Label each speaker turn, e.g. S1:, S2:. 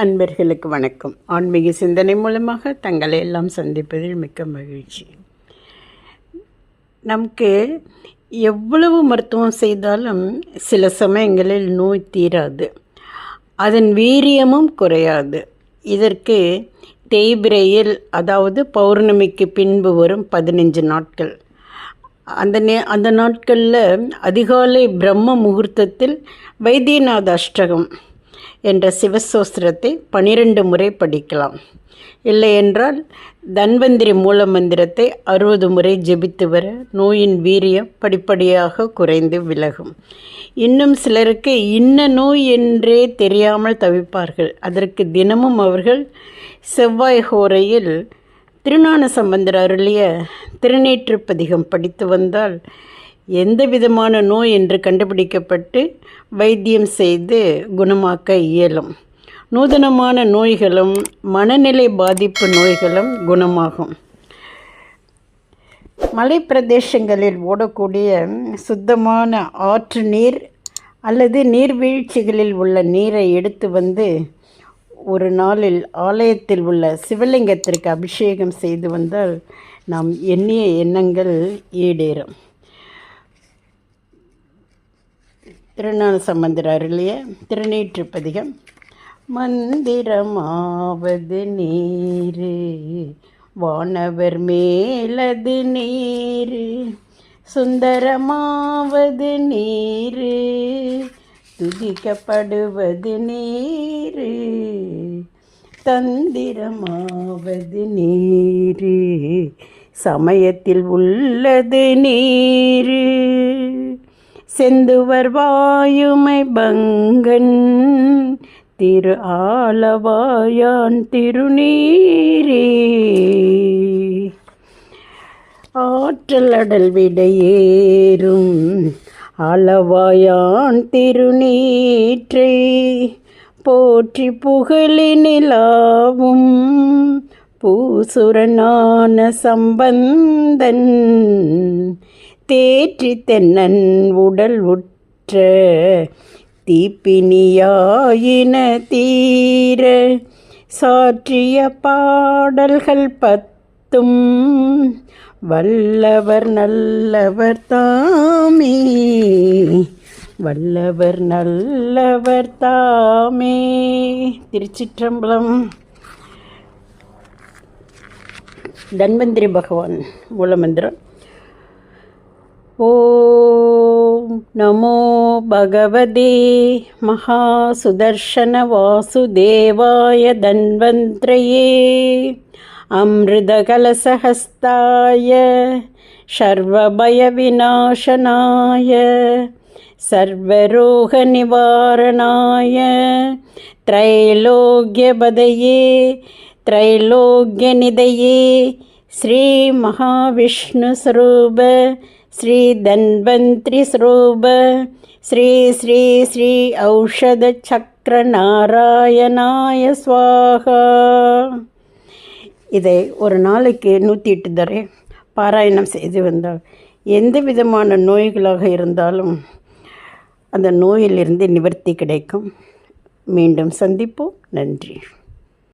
S1: அன்பர்களுக்கு வணக்கம். ஆன்மீக சிந்தனை மூலமாக தங்களை எல்லாம் சந்திப்பதில் மிக்க மகிழ்ச்சி. நமக்கு எவ்வளவு மருத்துவம் செய்தாலும் சில சமயங்களில் நோய் தீராது. அதன் வீரியமும் குறையாது. இதற்கு தேய்பிரையில் அதாவது பௌர்ணமிக்கு பின்பு வரும் பதினஞ்சு நாட்கள். அந்த நே அந்த நாட்களில் அதிகாலை பிரம்ம முகூர்த்தத்தில் வைத்தியநாத அஷ்டகம் என்ற சிவசோஸ்திரத்தை பனிரெண்டு முறை படிக்கலாம். இல்லை என்றால் தன்வந்திரி மூல மந்திரத்தை அறுபது முறை ஜெபித்து வர நோயின் வீரியம் படிப்படியாக குறைந்து விலகும். இன்னும் சிலருக்கு இன்ன நோய் என்றே தெரியாமல் தவிப்பார்கள். அதற்கு தினமும் அவர்கள் செவ்வாய் ஹோரையில் திருநான சம்பந்தர் அருளிய திருநீற்றுப்பதிகம் படித்து வந்தால் எந்த விதமான நோய் என்று கண்டுபிடிக்கப்பட்டு வைத்தியம் செய்து குணமாக்க இயலும். நூதனமான நோய்களும் மனநிலை பாதிப்பு நோய்களும் குணமாகும். மலை பிரதேசங்களில் ஓடக்கூடிய சுத்தமான ஆற்று நீர் அல்லது நீர்வீழ்ச்சிகளில் உள்ள நீரை எடுத்து வந்து ஒரு நாளில் ஆலயத்தில் உள்ள சிவலிங்கத்திற்கு அபிஷேகம் செய்து வந்தால் நாம் எண்ணிய எண்ணங்கள் ஈடேறும். திருநாள் சம்பந்தர் அருளிய திருநீற்றுப்பதிகம். மந்திரமாவது நீரு வானவர் மேலது நீரு சுந்தரமாவது நீரு துதிக்கப்படுவது நீரு தந்திரமாவது நீரு சமயத்தில் உள்ளது நீரு. செந்துவர் வாயுமை பங்கன் திரு ஆலவாயான் திருநீரே. ஆற்றலடல் விடையேறும் அளவாயான் திருநீற்றை. போற்றி புகழினிலாவும் பூசுரனான சம்பந்தன் தேற்றி தென்னன் உடல் உற்ற தீப்பினியாயின தீர சாற்றிய பாடல்கள் பத்தும் வல்லவர் நல்லவர் தாமே வல்லவர் நல்லவர் தாமே. திருச்சிற்றம்பலம். தன்வந்திரி பகவான் மூலமந்திரம். ॐ नमो भगवते महासुदर्शनवासुदेवाय धन्वन्त्रये अमृतकलसहस्ताय सर्वभयविनाशनाय सर्वरोगनिवारणाय त्रैलोक्यपदये त्रैलोक्यनिधये श्रीमहाविष्णुस्वरूप श्री ஸ்ரீ ஸ்ரீ ஸ்ரீ श्री श्री ஔஷதச்சக்கரநாராயணாய சுவாகா இதை ஒரு நாளைக்கு நூற்றி எட்டு தரை பாராயணம் செய்து வந்தால் எந்த விதமான நோய்களாக இருந்தாலும் அந்த நோயிலிருந்து நிவர்த்தி கிடைக்கும். மீண்டும் சந்திப்போம். நன்றி.